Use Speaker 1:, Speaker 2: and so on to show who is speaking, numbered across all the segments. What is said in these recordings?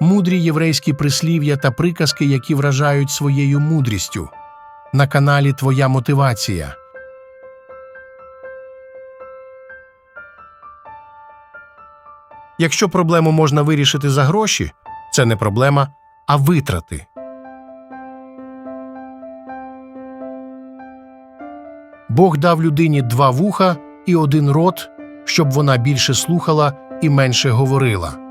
Speaker 1: мудрі єврейські прислів'я та приказки, які вражають своєю мудрістю. На каналі Твоя мотивація. Якщо проблему можна вирішити за гроші, це не проблема, а витрати. Бог дав людині два вуха і один рот, щоб вона більше слухала і менше говорила.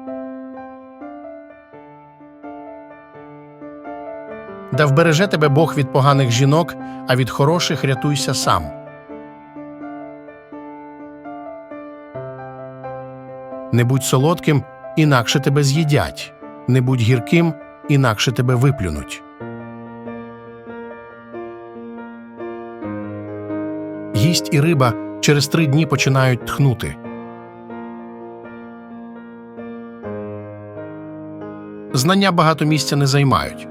Speaker 1: Да вбереже тебе Бог від поганих жінок, а від хороших рятуйся сам. Не будь солодким, інакше тебе з'їдять. Не будь гірким, інакше тебе виплюнуть. Гість і риба через три дні починають тхнути. Знання багато місця не займають.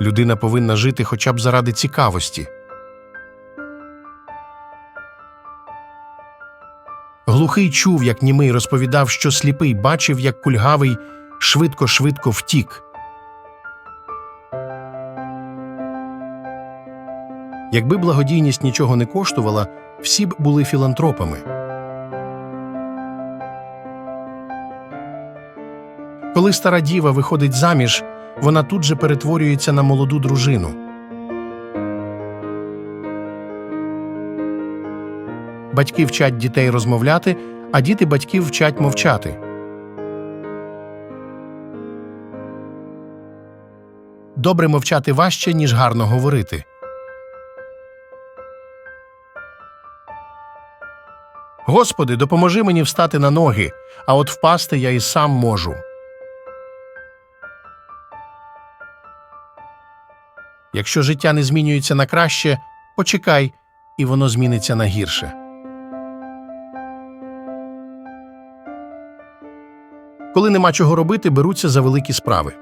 Speaker 1: Людина повинна жити хоча б заради цікавості. Глухий чув, як німий розповідав, що сліпий бачив, як кульгавий швидко-швидко втік. Якби благодійність нічого не коштувала, всі б були філантропами. Коли стара діва виходить заміж, вона тут же перетворюється на молоду дружину. Батьки вчать дітей розмовляти, а діти батьків вчать мовчати. Добре мовчати важче, ніж гарно говорити. Господи, допоможи мені встати на ноги, а от впасти я і сам можу. Якщо життя не змінюється на краще, почекай, і воно зміниться на гірше. Коли нема чого робити, беруться за великі справи.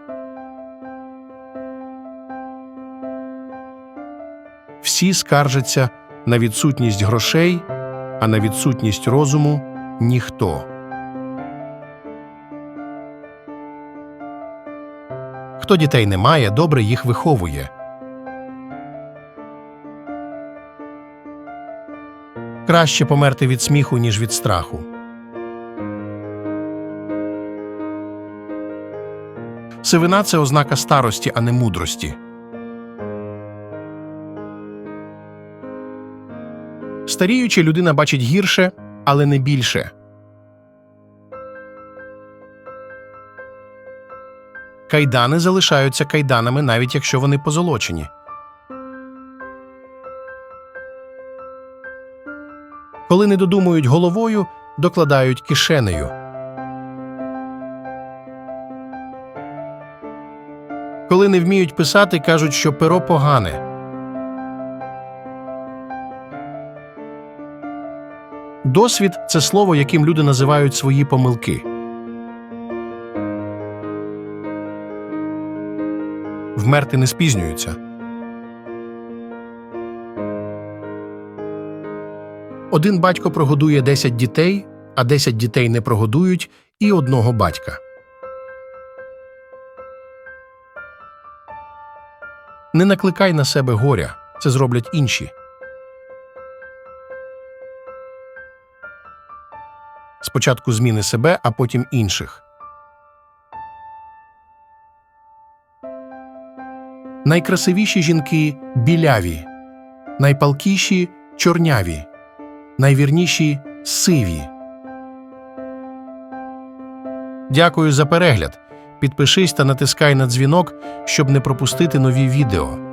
Speaker 1: Всі скаржаться на відсутність грошей, а на відсутність розуму ніхто. Хто дітей не має, добре їх виховує. Краще померти від сміху, ніж від страху. Сивина це ознака старості, а не мудрості. Старіючи, людина бачить гірше, але не більше. Кайдани залишаються кайданами, навіть якщо вони позолочені. Коли не додумують головою, докладають кишенею. Коли не вміють писати, кажуть, що перо погане. Досвід це слово, яким люди називають свої помилки. Вмерти не спізнюються. Один батько прогодує 10 дітей, а 10 дітей не прогодують і одного батька. Не накликай на себе горя, це зроблять інші. Спочатку зміни себе, а потім інших. Найкрасивіші жінки біляві, найпалкіші чорняві, найвірніші сиві. Дякую за перегляд. Підпишись та натискай на дзвінок, щоб не пропустити нові відео.